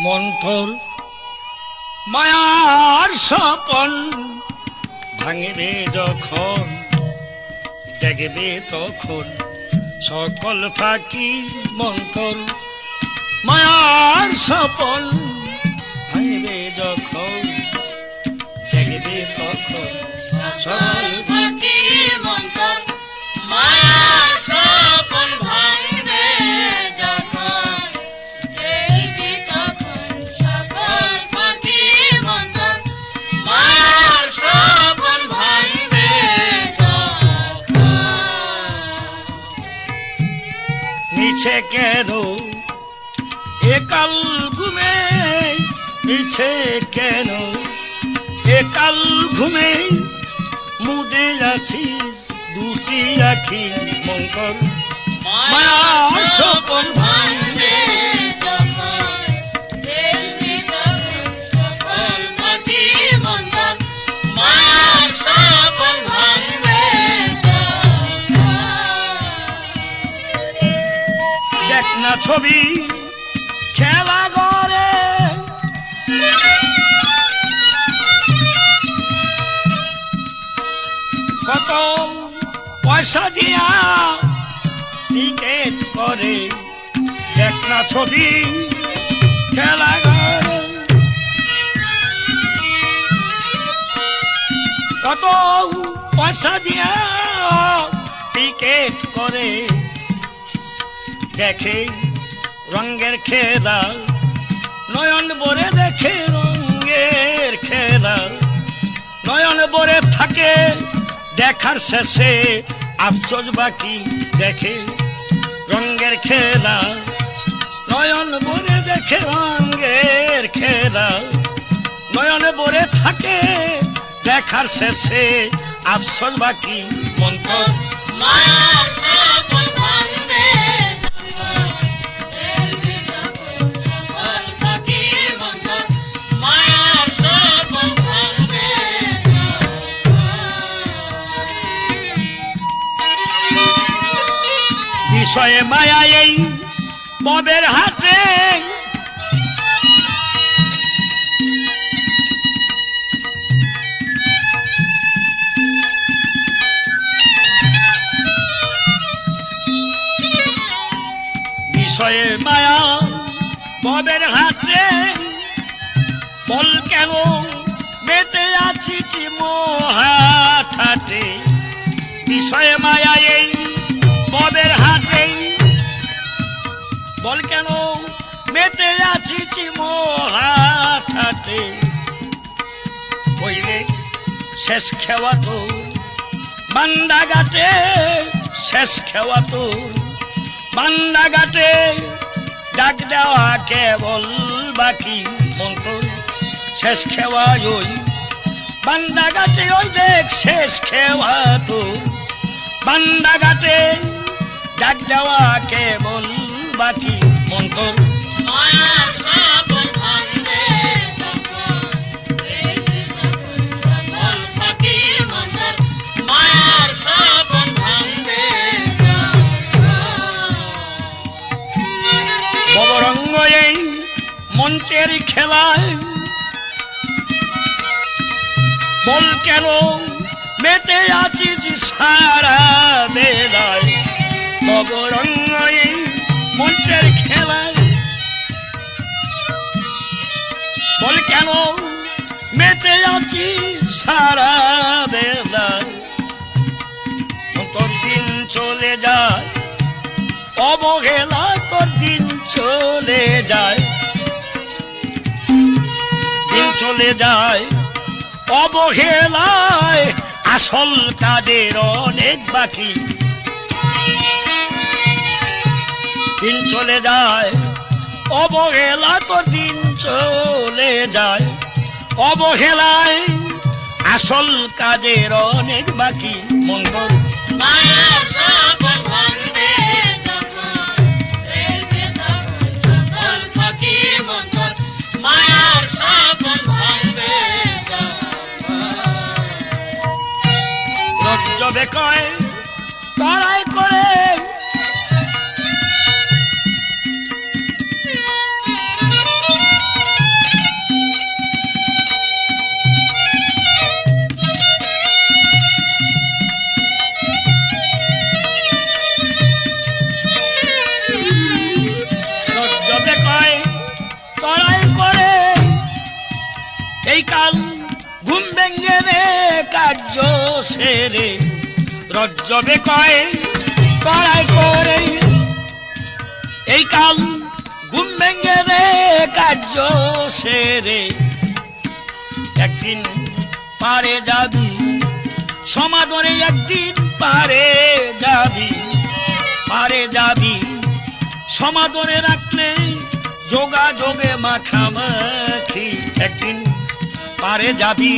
মন্তর মায়ার স্বপন ভাঙিবে যখন দেখবে তখন সকল ফাঁকি মন্থর মায়ার স্বপন নিচে কেন? একাল ঘুমে পিছে কেন? একাল ঘুমে মুদে আছি, দুটি রাখি মঙ্গল মায়া সপন ভাঙবে ছবি খেলা ঘরে। কত পয়সা দিয়া টিকেট করে না ছবি খেলা ঘরে। কত পয়সা দিয়া টিকেট করে দেখে রঙের খেলা নয়ন বরে দেখে রঙের খেলা নয়ন বরে থাকে দেখার শেষে, আফসোস বাকি দেখে রঙের খেলা নয়ন বরে দেখে রঙের খেলা নয়ন বরে থাকে দেখার শেষে, আফসোস বাকি মন্তর বিষয়ে মায়া এই ববের হাতে। বিষয়ে মায়া ববের হাতে। বল কেন বেতে আছি মহাঠাটে? বিষয়ে মায়া এই ববের হাটে বল কেন মেতে আছি মহাঠাটে কইলে শেষ খেওয়া তো, বান্দা গাটে শেষ খেওয়া তো। বান্দা গাটে ডাক দেওয়া কেবল বাকি মন্তর শেষ খেওয়া ওই। বান্দা গাছে ওই দেখ শেষ খেওয়া তো। বান্দা ঘাটে ডাক দেওয়া কেবল বাকি? মন্তর মঞ্চের খেলায় বল কেন মেতে আছিস সারা? বল কেন? মেতে আছিস সারা বেলায়। তোর দিন চলে যায়, অবহেলা তোর দিন চলে যায়। দিন চলে যায়, অবহেলায় আসল কাজের অনেক বাকি। দিন চলে যায়, অবহেলা তোর দিন চলে যায়। অবহেলায় আসল কাজের অনেক বাকি। মন্তর কয় তারাই করে এই কাল ঘুম ভেঙ্গে রে কার্য সেরে। রজ্জবে কয় কড়াই করে। এই কাল ঘুম ভেঙ্গে রে কার্য সেরে। একদিন পারে যাবি, সমাদরে একদিন পারে যাবি। পারে যাবি, সমাদরে রাখলে যোগাযোগে মাখামাখি। একদিন পারে যাবি।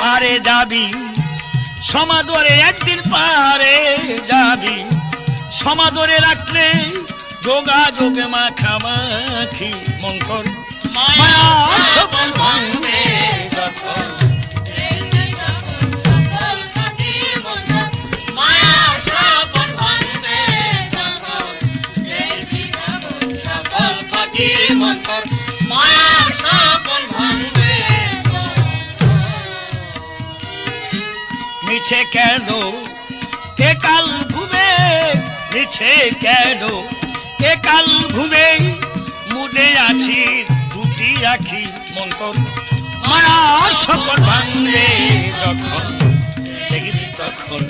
পারে যাবি। সমাদরে একদিন পারে যাবি। সমাদরে রাখলে যোগাযোগে মাখামাখি মঙ্কর মায়ার সপন ভাঙবে মিছে কেন? কে কাল ঘুমে মিছে কেন? কে কাল ঘুমে মুদে আছি দুটি আখি মন্তর মারা সকল ভাঙবে যখন, দেখবি তখন।